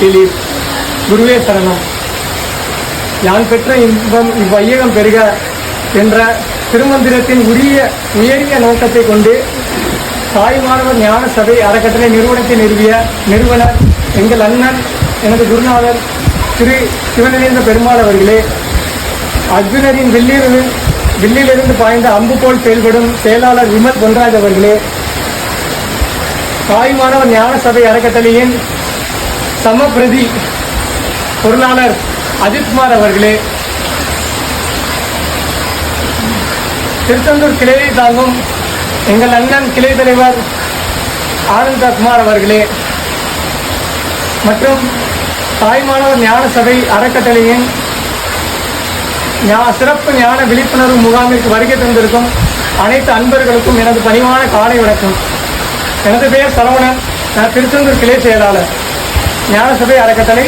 கேளீர் குருவே சரணம். யான் பெற்ற இன்பம் இவ்வையகம் பெருக என்ற திருமந்திரத்தின் உரிய உயரிய நோக்கத்தை கொண்டு தாய் மாணவர் ஞான சபை அறக்கட்டளை நிறுவனத்தை நிறுவிய நிறுவனர் எங்கள் அண்ணன் எனது குருநாதர் திரு சிவநிலைந்த பெருமாள் அவர்களே அர்ஜுனரின் வில்லிலிருந்து வில்லிலிருந்து பாய்ந்த அம்பு போல் செயல்படும் செயலாளர் விமல் பொன்ராஜ் அவர்களே தாய் மாணவர் ஞான சபை அறக்கட்டளையின் சமபிரதி பொருளாளர் அஜித்குமார் அவர்களே. திருச்செந்தூர் கிளையை தாங்கும் எங்கள் அண்ணன் கிளை தலைவர் ஆனந்தகுமார் அவர்களே. மற்றும் தாய்மானவர் ஞான சபை அறக்கட்டளையின் சிறப்பு ஞான விழிப்புணர்வு முகாமிற்கு வருகை தந்திருக்கும் அனைத்து அன்பர்களுக்கும் எனது பணிவான காலை வணக்கம். எனது பெயர் சரவணன். நான் திருச்செந்தூர் கிளை செயலாளர். ஞானசபை அறக்கட்டளை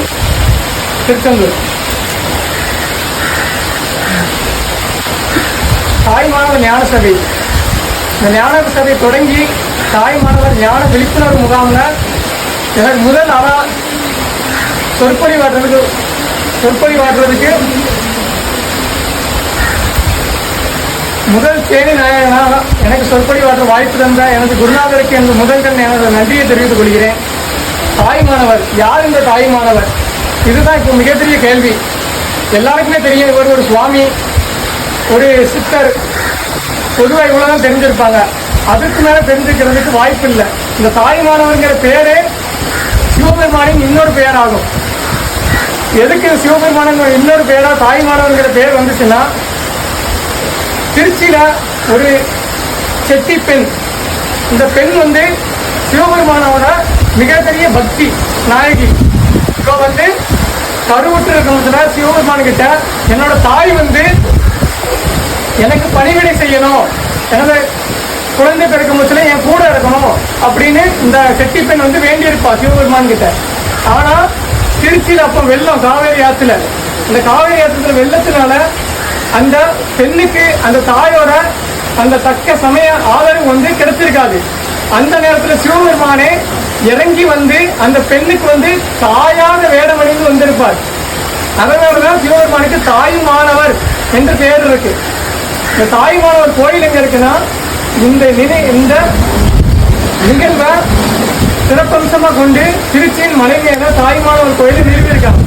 திருச்செந்தூர் தாய் மாணவர் ஞான சபை இந்த ஞான சபை தொடங்கி தாய் மாணவர் ஞான விழிப்புணர்வு முகாம்ல எனக்கு முதல் ஆளா சொற்பொழிவாற்றுறதுக்கு சொற்பொழிவாற்றுறதுக்கு முதல் தேனி நாயகனாக எனக்கு சொற்பொழிவாற்ற வாய்ப்பு தந்த எனது குருநாதருக்கு எனது முதல்கள் எனது நன்றியை தெரிவித்துக் கொள்கிறேன். தாய்மானவர் யார் இந்த தாய்மானவர்? இதுதான் இப்போ மிகப்பெரிய கேள்வி. எல்லாருக்குமே தெரியும் இவர் ஒரு சுவாமி ஒரு சித்தர். பொதுவாக இவ்வளோதான் தெரிஞ்சிருப்பாங்க. அதுக்கு மேலே தெரிஞ்சுக்கிறதுக்கு வாய்ப்பு இல்லை. இந்த தாய்மானவர்ங்கிற பேரே சிவபெருமானின் இன்னொரு பெயராகும். எதுக்கு சிவபெருமானங்கிற இன்னொரு பேராக தாய்மானவருங்கிற பேர் வந்துச்சுன்னா திருச்சியில் ஒரு செட்டி பெண். இந்த பெண் வந்து சிவபெருமானோட மிகப்பெரிய பக்தி நாயகி. இப்போ வந்து கருவுற்று இருக்கிறதுல சிவபெருமான் கிட்ட. என்னோட தாய் வந்து எனக்கு பணிவிடை செய்யணும். எனது குழந்தை பிறக்கும் பட்சத்தில் என் கூட இருக்கணும் அப்படின்னு இந்த செட்டி பெண் வந்து வேண்டியிருப்பா சிவபெருமான் கிட்ட. ஆனால் திருச்சியில் அப்போ வெள்ளம் காவேரி ஆற்றுல இந்த காவேரி ஆற்றுல வெள்ளத்தினால அந்த பெண்ணுக்கு அந்த தாயோட அந்த தக்க சமய ஆதரவு வந்து கிடைச்சிருக்காது அந்த நேரத்தில் சிவபெருமானே இறங்கி வந்து அந்த பெண்ணுக்கு வந்து தாயான வேடம் அணிந்து வந்திருப்பார். அதனாலதான் சிவபெருமானுக்கு தாய் மாணவர் என்று பெயர் இருக்கு. இந்த தாய் மாணவர் கோயில் எங்க இருக்குன்னா இந்த நினை இந்த நிகழ்வை சிறப்பம்சமா கொண்டு திருச்சியின் மலை மேல தாய் மாணவர் கோயிலை நிறுவியிருக்காங்க.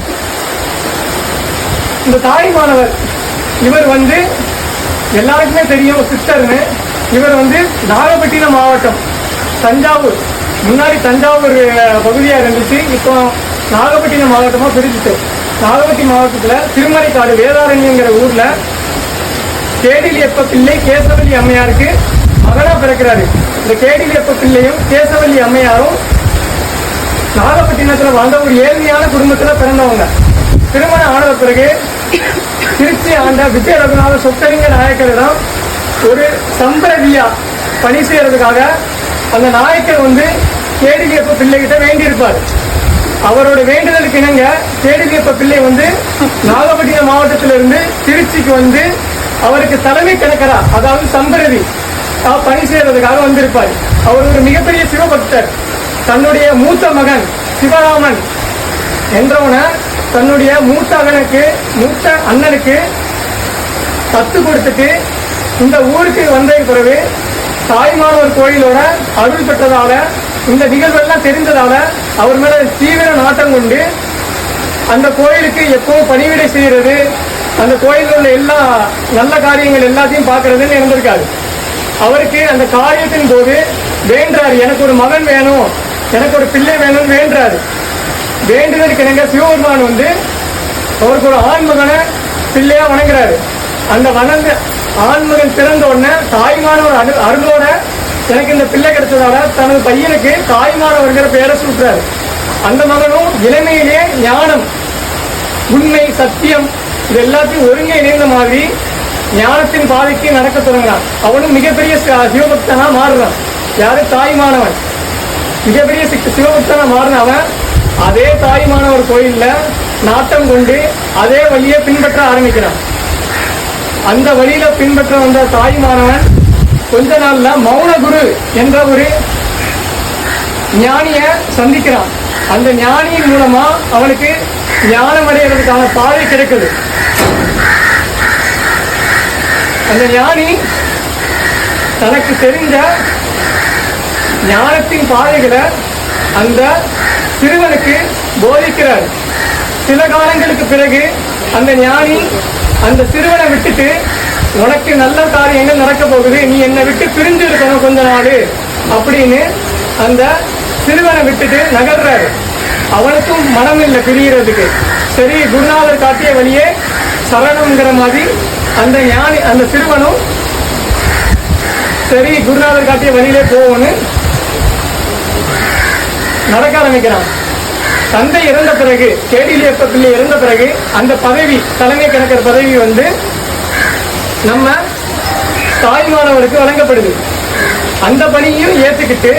இந்த தாய் மாணவர் இவர் வந்து எல்லாருக்குமே தெரியும் சிஸ்டர்னு இவர் வந்து நாகப்பட்டினம் மாவட்டம். தஞ்சாவூர். முன்னாடி தஞ்சாவூர் பகுதியாக இருந்துச்சு. இப்போ நாகப்பட்டினம் மாவட்டமாக பிரிச்சுட்டு நாகப்பட்டி மாவட்டத்தில் திருமலைக்காடு வேதாரண்யங்கிற ஊரில் கேடில் எப்ப பிள்ளை கேசவல்லி அம்மையாருக்கு மகனாக பிறக்கிறாரு. இந்த கேடிலியப்ப பிள்ளையும் கேசவல்லி அம்மையாரும் நாகப்பட்டினத்தில் வாழ்ந்த ஒரு ஏழ்மையான குடும்பத்தில் பிறந்தவங்க. திருமணம் ஆனத பிறகு திருச்சி ஆண்ட விஜய ரகுநாத சொத்தறிஞர் நாயக்கரிடம் ஒரு சம்பிரதியா பணி செய்யறதுக்காக அந்த நாயக்கர் வந்து கேடிலியப்ப பிள்ளைகிட்ட வேண்டியிருப்பார். அவரோட வேண்டுதலுக்கு இணங்க கேடிலியப்ப பிள்ளை வந்து நாகப்பட்டினம் மாவட்டத்திலிருந்து திருச்சிக்கு வந்து அவருக்கு தலைமை கணக்கரா அதாவது சம்பரவி பணி செய்வதற்காக வந்திருப்பார். அவர் ஒரு மிகப்பெரிய சிவபக்தர். தன்னுடைய மூத்த மகன் சிவராமன் என்றவன தன்னுடைய மூத்த அண்ணனுக்கு மூத்த அண்ணனுக்கு தத்து கொடுத்துட்டு இந்த ஊருக்கு வந்த பிறகு தாய்மானவர் கோயிலோட அருள் பெற்றதால இந்த நிகழ்வெல்லாம் தெரிந்ததால அவர் மேல தீவிர நாட்டம் கொண்டு அந்த கோயிலுக்கு எப்பவும் பணிவிடை செய்யறது அந்த கோயிலில் உள்ள எல்லா நல்ல காரியங்கள் எல்லாத்தையும் பார்க்கறதுன்னு இருந்திருக்காரு. அவருக்கு அந்த காரியத்தின் போது வேண்டாரு எனக்கு ஒரு மகன் வேணும் எனக்கு ஒரு பிள்ளை வேணும்னு வேண்டாரு. வேண்டுதலுக்கு எனக்கு சிவபெருமான் வந்து அவருக்கு ஒரு ஆண்மகனை பிள்ளையா வணங்குறாரு. அந்த வணங்க ஆண்மகன் பிறந்த உடனே தாய்மானவர் அரு அருளோட எனக்கு இந்த பிள்ளை கிடைச்சதால தனது பையனுக்கு தாய்மானவர்கிற பெயரை சூட்டுறாரு. அந்த மகனும் இளமையிலேயே ஞானம் உண்மை சத்தியம் இது எல்லாத்தையும் ஒருங்கே இணைந்த மாதிரி ஞானத்தின் பாதைக்கு நடக்க தொடங்கினான். அவனும் மிகப்பெரிய சிவபக்தனா மாறுறான். யாரு? தாய்மானவன். மிகப்பெரிய சிவபக்தனா மாறின அவன் அதே தாய்மானவர் கோயில்ல நாட்டம் கொண்டு அதே வழியை பின்பற்ற ஆரம்பிக்கிறான். அந்த வழியில பின்பற்ற வந்த தாய்மாரவன் கொஞ்ச நாள்ல மௌன குரு என்ற ஒரு ஞானிய சந்திக்கிறான். அந்த ஞானியின் மூலமா அவனுக்கு ஞானம் அடைகிறதுக்கான பாதை கிடைக்குது. அந்த ஞானி தனக்கு தெரிஞ்ச ஞானத்தின் பாதைகளை அந்த சிறுவனுக்கு போதிக்கிறார். சில காலங்களுக்கு பிறகு அந்த ஞானி அந்த சிறுவனை விட்டுட்டு உனக்கு நல்ல காரியங்கள் நடக்க போகுது. நீ என்னை விட்டு பிரிஞ்சு இருக்கணும் கொஞ்ச நாள் அப்படின்னு அந்த சிறுவனை விட்டுட்டு நகர்றாரு. அவனுக்கும் மனம் இல்லை பிரியறதுக்கு. சரி குருநாதர் காட்டிய வழியே சரணம்ங்கிற மாதிரி அந்த ஞானி அந்த சிறுவனும் சரி குருநாதர் காட்டிய வழியிலே போவோன்னு நடக்க ஆரம்பிக்கிறான். தந்தை இறந்த பிறகு கேடிலியப்ப பிள்ளை இறந்த பிறகு அந்த பதவி தலைமை கணக்கர் பதவி வந்து நம்ம தாய்மானவருக்கு வழங்கப்படுது. அந்த பணியும் ஏற்றுக்கிட்டு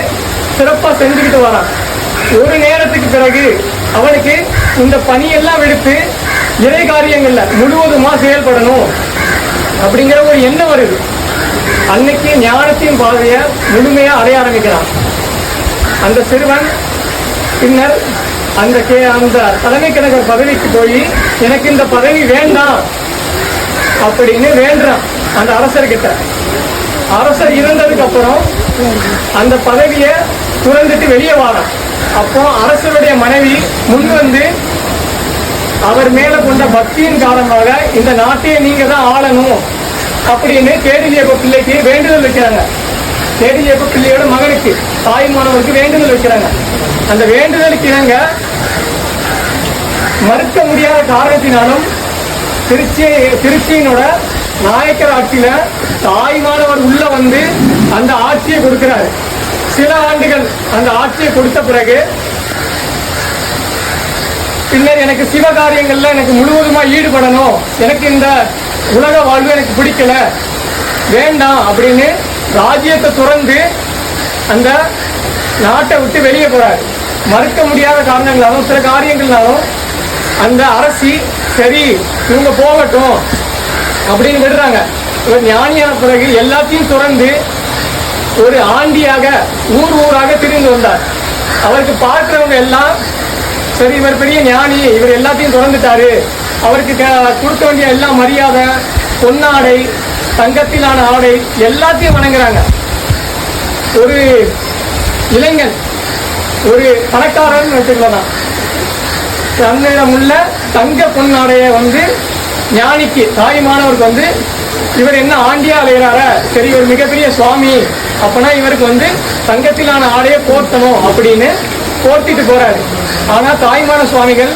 சிறப்பாக செஞ்சுக்கிட்டு வரான். ஒரு நேரத்துக்கு பிறகு அவனுக்கு இந்த பணியெல்லாம் விடுத்து இறை காரியங்களில் முழுவதுமாக செயல்படணும் அப்படிங்கிற ஒரு எண்ணம் வருது. அன்னைக்கு ஞானத்தின் பாதையை முழுமையாக அடைய ஆரம்பிக்கிறான். அந்த சிறுவன் பின்னர் அந்த கே அந்த தலைமை கணக்கர் பதவிக்கு போய் எனக்கு இந்த பதவி வேண்டாம் அப்படின்னு வேண்டான் அந்த அரசர்கிட்ட அரசர் இருந்ததுக்கு அப்புறம் அந்த பதவியை துறந்துட்டு வெளியே வாரம் அப்போ அரசருடைய மனைவி முன் வந்து அவர் மேல கொண்ட பக்தியின் காரணமாக இந்த நாட்டையே நீங்க தான் ஆளணும் அப்படின்னு கேடிலியப்ப பிள்ளைக்கு வேண்டுதல் வைக்கிறாங்க. கேடிலியப்ப பிள்ளையோட மகனுக்கு தாய்மானவருக்கு வேண்டுதல் வைக்கிறாங்க. அந்த வேண்டுதலுக்கு இணங்க மறுக்க முடியாத காரணத்தினாலும் திருச்சி திருச்சியினோட நாயக்கர் ஆட்சியில தாய்மானவர் உள்ள வந்து அந்த ஆட்சியை கொடுக்கிறார். சில ஆண்டுகள் அந்த ஆட்சியை கொடுத்த பிறகு பின்னர் எனக்கு சிவகாரியங்கள்ல எனக்கு முழுவதுமா ஈடுபடணும். எனக்கு இந்த உலக வாழ்வு எனக்கு பிடிக்கல. வேண்டாம் அப்படின்னு ராஜ்யத்தை துறந்து அந்த நாட்டை விட்டு வெளியே போறாரு. மறுக்க முடியாத காரணங்களாலும் சில காரியங்கள்னாலும் அந்த அரசி சரி இவங்க போகட்டும் அப்படின்னு விடுறாங்க. இவர் ஞானியான பிறகு எல்லாத்தையும் துறந்து ஒரு ஆண்டியாக ஊர் ஊராக திரிந்து வந்தார். அவருக்கு பார்க்கிறவங்க எல்லாம் சரி இவர் பெரிய ஞானி இவர் எல்லாத்தையும் திறந்துட்டாரு. அவருக்கு கொடுக்க வேண்டிய எல்லா மரியாதை பொன்னாடை தங்கத்திலான ஆடை எல்லாத்தையும் வணங்குறாங்க. ஒரு இளைஞன். ஒரு பணக்காரன் வச்சுக்கலாம் தன்னிடம் உள்ள தங்க பொன்னாடைய வந்து ஞானிக்கு தாய்மானவருக்கு வந்து இவர் என்ன ஆண்டியா அலைகிறாரா? சரி இவர் மிகப்பெரிய சுவாமி. அப்பனா இவருக்கு வந்து தங்கத்திலான ஆடையை போர்த்தணும் அப்படின்னு போர்த்திட்டு போறாரு. ஆனா தாய்மான சுவாமிகள்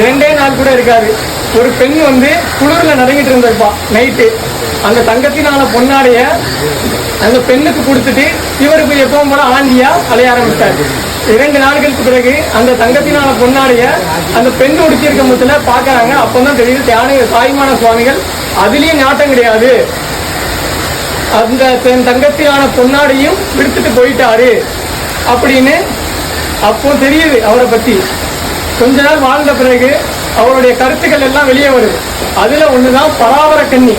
இரண்டே நாள் கூட இருக்காரு ஒரு பெண் வந்து குளிர்ல நடங்கிட்டு இருந்திருப்பா நைட்டு அந்த தங்கத்தினால பொன்னாடைய அந்த பெண்ணுக்கு கொடுத்துட்டு இவருக்கு எப்பவும் போல ஆண்டியா அலைய ஆரம்பிச்சாரு. இரண்டு நாட்களுக்கு பிறகு அந்த தங்கத்தினால பொன்னாடைய அந்த பெண் உடுத்தியிருக்க முத்துல பாக்குறாங்க. அப்பதான் தெரியுது தியான தாய்மான சுவாமிகள் அதுலயும் நாட்டம் கிடையாது. அந்த தன் தங்கத்திலான பொன்னாடையும் விடுத்துட்டு போயிட்டாரு அப்படின்னு அப்போ தெரியுது அவரை பத்தி. கொஞ்ச நாள் வாழ்ந்த பிறகு அவருடைய கருத்துக்கள் எல்லாம் வெளியே வருது. அதுல ஒண்ணுதான் பராவர கண்ணி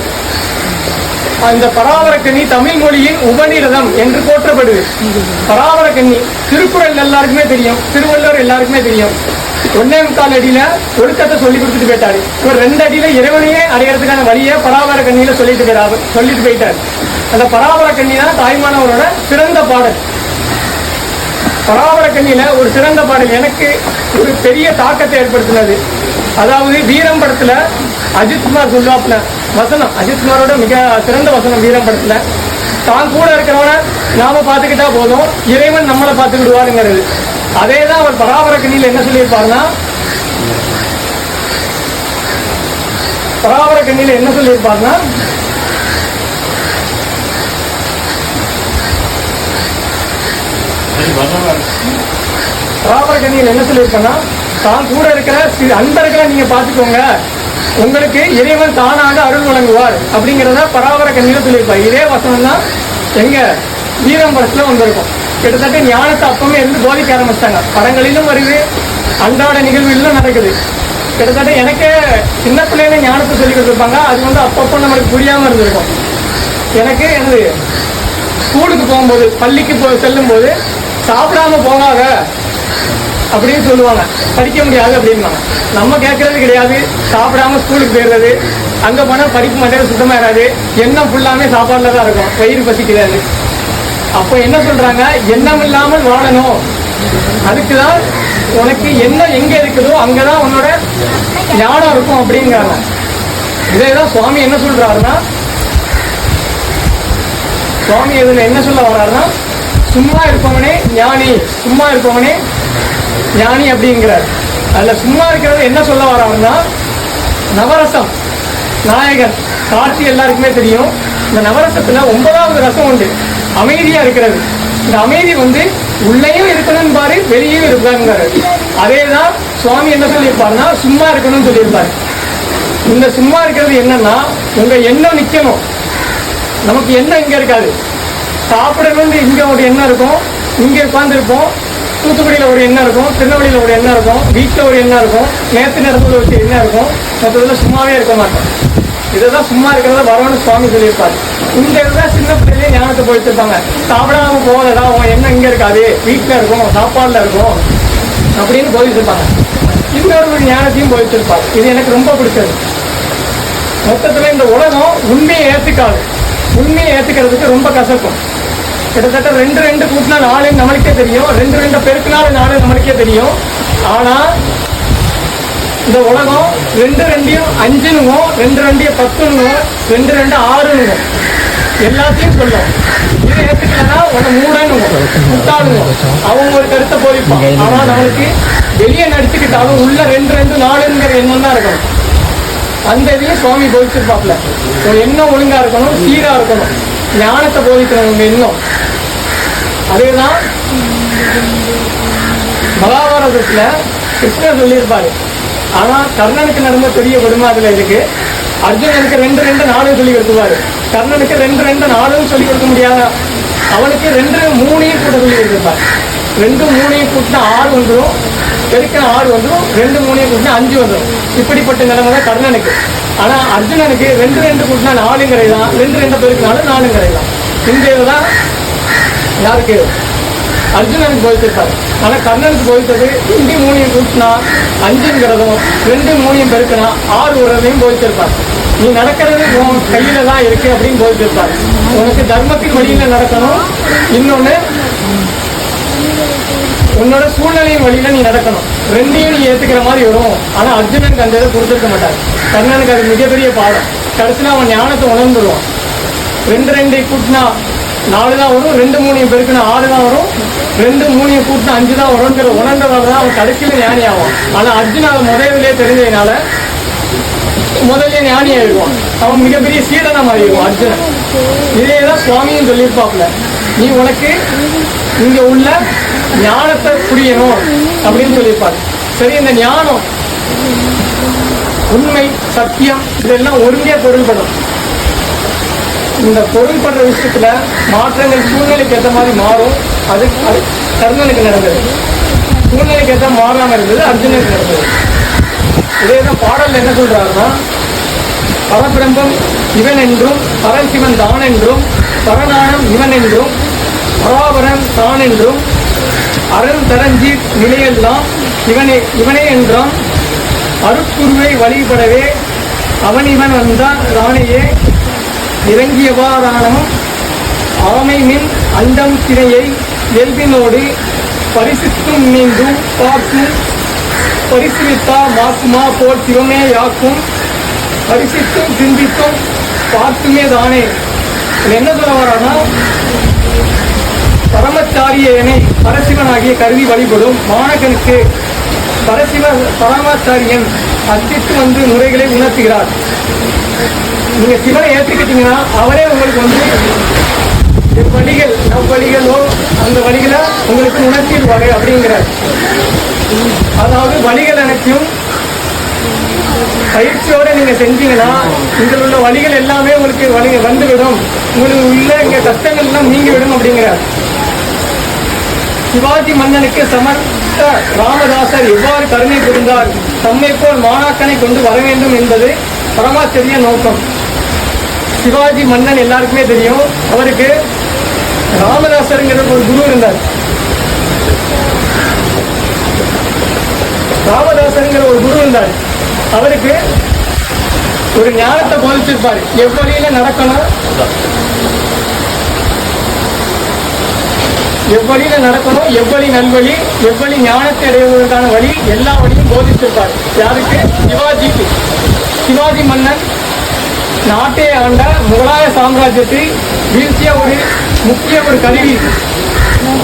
அந்த பராவரக்கண்ணி கன்னி தமிழ் மொழியின் உபநிரதம் என்று போற்றப்படுது. பராவர கன்னி திருக்குறள் எல்லாருக்குமே தெரியும். திருவள்ளுவர் எல்லாருக்குமே தெரியும். ஒன்னே முக்கால் அடியில ஒழுக்கத்தை சொல்லி கொடுத்துட்டு போயிட்டாரு. இவர் ரெண்டு அடியில இறைவனையே அடையிறதுக்கான வழியை பராவர கண்ணியில சொல்லிட்டு போயிட்டாரு. சொல்லிட்டு போயிட்டாரு. அந்த பராவர கண்ணி தான் தாய்மானவரோட சிறந்த பாடல். பராவர கண்ணியில ஒரு சிறந்த பாடல் எனக்கு ஒரு பெரிய தாக்கத்தை ஏற்படுத்தினது. அதாவது வீரம் படத்துல அஜித்குமார் சொல்லுவாப்ல வசனம் அஜித்குமாரோட மிக சிறந்த வசனம் வீரம் படத்துல தான் கூட இருக்கிறவன நாம பார்த்துக்கிட்டா போதும் இறைவன் நம்மளை பார்த்துக்கிடுவாருங்கிறது அதே தான் அவர் பராவர கண்ணியில் என்ன சொல்லியிருப்பாருன்னா பராவர கண்ணியில் என்ன சொல்லியிருப்பாருன்னா பராபரக்கணியில் என்ன சொல்லியிருக்கேன்னா தான் கூட இருக்கிற அன்பர்களை நீங்க பார்த்துக்கோங்க. உங்களுக்கு இறைவன் தானாக அருள் வழங்குவார் அப்படிங்கிறத பராபர கண்ணியில் சொல்லியிருப்பார். இதே வசனம் தான் எங்க வீரம் படத்துல வந்திருக்கும் கிட்டத்தட்ட ஞானத்தை அப்பவே இருந்து போதிக்க ஆரம்பிச்சிட்டாங்க. படங்களிலும் வருது அன்றாட நிகழ்வுகளிலும் நடக்குது. கிட்டத்தட்ட எனக்கே சின்ன பிள்ளைங்க ஞானத்தை சொல்லி கொடுத்துருப்பாங்க. அது வந்து அப்பப்போ நம்மளுக்கு புரியாம இருந்திருக்கும். எனக்கு எனது ஸ்கூலுக்கு போகும்போது பள்ளிக்கு போ செல்லும் போது சாப்பிடாம போகாத அப்படின்னு சொல்லுவாங்க. படிக்க முடியாது அப்படின்பாங்க நம்ம கேட்கறது கிடையாது. சாப்பிடாம ஸ்கூலுக்கு போயிடுறது. அங்கே போனால் படிப்பு மட்டும் சுத்தமாக இராது எண்ணம் ஃபுல்லாமே சாப்பாடில் தான் இருக்கும். பயிர் பசிக்கிறாரு அப்போ என்ன சொல்கிறாங்க எண்ணம் இல்லாமல் வாழணும். அதுக்கு தான் உனக்கு எண்ணம் எங்கே இருக்குதோ அங்கே தான் உன்னோட ஞானம் இருக்கும் அப்படிங்கிறாங்க. இதேதான் சுவாமி என்ன சொல்கிறாருன்னா சுவாமி இதில் என்ன சொல்ல வர்றாருன்னா சும்மா இருப்பவனே ஞானி சும்மா இருப்பவனே ஞானி அப்படிங்கிறார். அதுல சும்மா இருக்கிறது என்ன சொல்ல வர்றாருன்னா நவரசம் நாயகன் காட்சி எல்லாருக்குமே தெரியும். இந்த நவரசத்துல ஒன்பதாவது ரசம் உண்டு. அமைதியா இருக்கிறது. இந்த அமைதி வந்து உள்ளேயும் இருக்கணும்னு பாரு வெளியும் இருக்காங்கிறாரு அதே தான் சுவாமி என்ன சொல்லியிருப்பாருன்னா சும்மா இருக்கணும்னு சொல்லியிருப்பாரு. இந்த சும்மா இருக்கிறது என்னன்னா உங்க எண்ணம் நிக்கணும். நமக்கு எண்ணம் இங்க இருக்காது. சாப்பிடணும்னு இங்கே ஒரு எண்ணம் இருக்கும். இங்கே உட்காந்துருப்போம் தூத்துக்குடியில் ஒரு எண்ணம் இருக்கும் திருநெல்வேலியில் ஒரு எண்ணம் இருக்கும் வீட்டில் ஒரு எண்ணம் இருக்கும் நேற்று நடந்தது வச்சு எண்ணம் இருக்கும் மற்றதில் சும்மாவே இருக்க மாட்டோம். இதுதான் சும்மா இருக்கிறத வரணும்னு சுவாமி சொல்லியிருப்பாரு. இந்த இதுதான் சின்ன பிள்ளையிலே ஞானத்தை போயிட்டுருப்பாங்க சாப்பிடாம போகலடா உன் எண்ணம் இங்கே இருக்காது வீட்டில் இருக்கும் சாப்பாடில் இருக்கும் அப்படின்னு போயிட்டுருப்பாங்க இன்னொரு ஒரு ஞானத்தையும் போயிட்டுருப்பாரு இது எனக்கு ரொம்ப பிடிச்சது. மொத்தத்தில் இந்த உலகம் உண்மையை ஏற்றுக்காது உண்மையை ஏற்றுக்கிறதுக்கு ரொம்ப கசக்கும். கிட்டத்தட்ட ரெண்டு ரெண்டு கூட்டினா நாலுன்னு நம்மளுக்கே தெரியும். ரெண்டு ரெண்டு பெருக்கினாலும் நாலு நம்மளுக்கே தெரியும். ஆனா இந்த உலகம் ரெண்டு ரெண்டையும் அஞ்சுனுவோம் ரெண்டு ரெண்டையும் பத்துனுங்க ரெண்டு ரெண்டு ஆறுனுங்க எல்லாத்தையும் சொல்லும். இதை ஏத்துக்கலன்னா உன்னை மூடனுங்க முட்டாளுங்க அவங்க ஒரு கருத்தை போதிப்பான் ஆனா நம்மளுக்கு வெளியே நடிச்சுக்கிட்டாலும் உள்ள ரெண்டு ரெண்டு நாலுங்கிற எண்ணம் தான் இருக்கணும். அந்த இதையும் சுவாமி போதிச்சிருப்பாப்ல ஒரு என்ன ஒழுங்கா இருக்கணும் சீரா இருக்கணும். ஞானத்தை போதிக்கிறவங்க இன்னும். அதேதான் மகாபாரதத்துல கிருஷ்ணர் சொல்லியிருப்பாரு. ஆனா கர்ணனுக்கு நடந்த பெரிய கொடுமை அதுல இருக்கு. அர்ஜுனனுக்கு ரெண்டு ரெண்டு நாலு சொல்லி கொடுத்துருவாரு. கர்ணனுக்கு ரெண்டு ரெண்டு நாளும் சொல்லி கொடுக்க முடியாத? அவனுக்கு ரெண்டு மூணையும் கூட சொல்லி கொடுத்துருப்பாரு. ரெண்டு மூணையும் கூட்டினா ஆறு வந்துடும் பெருக்கின ஆறு வந்துடும் ரெண்டு மூணையும் கூட்டினா அஞ்சு வந்துடும் இப்படிப்பட்ட நிலைமை தான் கர்ணனுக்கு. ஆனால் அர்ஜுனனுக்கு ரெண்டு ரெண்டு கொடுத்தா நாலுங்கிறது தான் ரெண்டு ரெண்டு பெருக்கினாலும் நாலுங்கிறது தான் இந்த தான் யாருக்கு? அர்ஜுனனுக்கு போதிச்சிருப்பாரு ஆனால் கர்ணனுக்கு போதித்தது இந்தி மூணியம் கூட்டினா அஞ்சுங்கிறதும் ரெண்டு மூணியம் பெருக்கினா ஆறு உறவையும் போதிச்சிருப்பார் நீ நடக்கிறது உன் கையில தான் இருக்கு அப்படின்னு போதிச்சிருப்பார் உனக்கு தர்மத்தின் வழியில் நடக்கணும். இன்னொன்று உன்னோட சூழ்நிலையின் வழியில நீ நடக்கணும். ரெண்டையும் நீ ஏத்துக்கிற மாதிரி வரும். ஆனா அர்ஜுனனுக்கு அந்த இதை கொடுத்துருக்க மாட்டார். கர்ணனுக்கு அது மிகப்பெரிய பாடம். கடைசியில் அவன் ஞானத்தை உணர்ந்துருவான். ரெண்டு ரெண்டு கூட்டினா நாலு தான் வரும் ரெண்டு மூணையும் பெருக்கினா ஆறு தான் வரும் ரெண்டு மூணையும் கூட்டினா அஞ்சு தான் வரும்ங்கிற உணர்ந்ததால தான் அவன் கடைசியில் ஞானி ஆவான். ஆனால் அர்ஜுன் அதை முதலிலே தெரிஞ்சதுனால முதல்ல ஞானி ஆயிடுவான். அவன் மிகப்பெரிய சீடனா மாறிடுவான் அர்ஜுனன் இதே தான் சுவாமியும் சொல்லியிருப்பாப்ல நீ உனக்கு இங்கே உள்ள ஞானத்தை புரியணும் அப்படின்னு சொல்லியிருப்பாரு. சரி இந்த ஞானம் உண்மை சத்தியம் இதெல்லாம் ஒருங்கே பொருள்படும். இந்த பொருள்படுற விஷயத்துல மாற்றங்கள் சூழ்நிலைக்கு ஏற்ற மாதிரி மாறும். அது கர்ணனுக்கு நடந்தது. சூழ்நிலைக்கு ஏற்ற மாறாம இருந்தது அர்ஜுனனுக்கு நடந்தது. இதே தான் பாடல் என்ன சொல்றாருன்னா பரபிரம்பம் இவன் என்றும் பரசிவன் தான் என்றும் பரநாணம் இவன் என்றும் பராபரன் தான் என்றும் அரண் தரஞ்சி நிலையெல்லாம் இவனே இவனே என்றான். அருட்குருவை வழிபடவே அவனிவன் வந்தான். ராணியே இறங்கியவாறானும் ஆமை மின் அண்டம் திரையை இயல்பினோடு பரிசுத்தும் மீண்டும் பார்க்கும் பரிசுவித்தா மாக்குமா போல் சிவமே யாக்கும். பரிசித்தும் சிந்தித்தும் பார்த்துமே தானே. என்ன சொல்ல வரானா பரமச்சாரியனை பரசிவனாகிய கருதி வழிபடும் மாணகனுக்கு பரசிவ பரமாச்சாரியன் அத்தித்து வந்து முறைகளை உணர்த்துகிறார். நீங்க சிவனை ஏற்றுக்கிட்டீங்கன்னா அவரே உங்களுக்கு வந்து வழிகள் வழிகளோ அந்த வழிகளை உங்களுக்கு உணர்த்திடுவாரு அப்படிங்கிறார். அதாவது வழிகள் அனைத்தையும் பயிற்சியோட நீங்க செஞ்சீங்கன்னா இதில் உள்ள வழிகள் எல்லாமே உங்களுக்கு வழி வந்துவிடும். உங்களுக்கு உள்ள இங்க கஷ்டங்கள் எல்லாம் நீங்கிவிடும் அப்படிங்கிறார். சிவாஜி மன்னனுக்கு சமர்த்த ராமதாசர் எவ்வாறு கருணை புரிந்தார்? தம்மை போல் மாணாக்கனை கொண்டு வர வேண்டும் என்பது பரமாச்சரிய நோக்கம். சிவாஜி மன்னன் எல்லாருக்குமே தெரியும். அவருக்கு ராமதாசருங்கிற ஒரு குரு இருந்தார். ராமதாசருங்கிற ஒரு குரு இருந்தார். அவருக்கு ஒரு ஞானத்தை போதிச்சிருப்பார். எவ்வழியில நடக்கணும்? எவ்வழியில நடக்கணும் எவ்வழி நல்வழி எவ்வழி ஞானத்தை அடைவதற்கான வழி எல்லா வழியும் போதித்திருப்பார். யாருக்கு? சிவாஜிக்கு. சிவாஜி மன்னன் நாட்டை ஆண்ட முகலாய சாம்ராஜ்யத்தை வீழ்த்திய ஒரு முக்கிய ஒரு கருவி.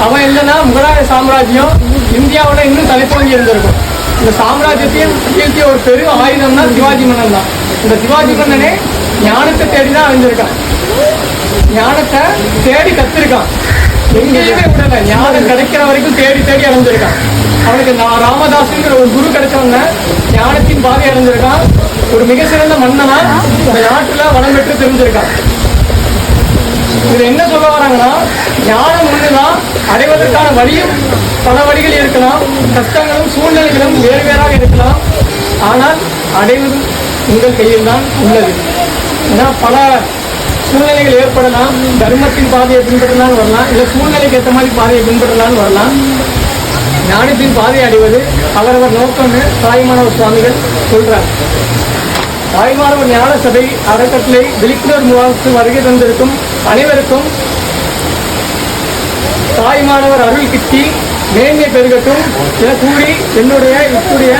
அவன் இல்லைன்னா முகலாய சாம்ராஜ்யம் இந்தியாவோட இன்னும் தலைப்போங்கி இருந்திருக்கும். இந்த சாம்ராஜ்யத்தையும் வீழ்த்திய ஒரு பெரும் ஆயுதம் தான் சிவாஜி மன்னன் தான். இந்த சிவாஜி மன்னனே ஞானத்தை தேடி தான் அழிஞ்சிருக்கான். ஞானத்தை தேடி கத்திருக்கான். எங்கேயுமே விடல. ஞானம் கிடைக்கிற வரைக்கும் தேடி தேடி அடைஞ்சிருக்கான். அவனுக்கு நான் ராமதாசுங்கிற ஒரு குரு கிடைச்சவங்க ஞானத்தின் பாதை அடைஞ்சிருக்கான். ஒரு மிக சிறந்த மன்னனா இந்த நாட்டுல வளம் பெற்று தெரிஞ்சிருக்கான். இதுல என்ன சொல்ல வராங்கன்னா ஞானம் ஒண்ணுதான் அடைவதற்கான வழியும் பல வழிகள் இருக்கலாம். கஷ்டங்களும் சூழ்நிலைகளும் வேறு வேறாக இருக்கலாம். ஆனால் அடைவது உங்கள் கையில் தான் உள்ளது. ஏன்னா பல சூழ்நிலைகள் ஏற்படலாம் தர்மத்தின் பாதையை பின்பற்றலாம்னு வரலாம் இல்லை சூழ்நிலைக்கு ஏற்ற மாதிரி பாதையை பின்பற்றலாம்னு வரலாம். ஞானத்தின் பாதை அடைவது அவரவர் நோக்கம்னு தாய்மானவர் சுவாமிகள் சொல்றார். தாய்மானவர் ஞான சபை அறக்கட்டளை விழிப்புணர்வு முகாமுக்கு வருகை தந்திருக்கும் அனைவருக்கும் தாய்மானவர் அருள் கிட்டி மேன்மை பெருகட்டும் என கூறி என்னுடைய இப்படிய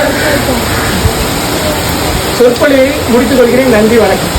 சொற்பொழிவை முடித்துக் கொள்கிறேன். நன்றி வணக்கம்.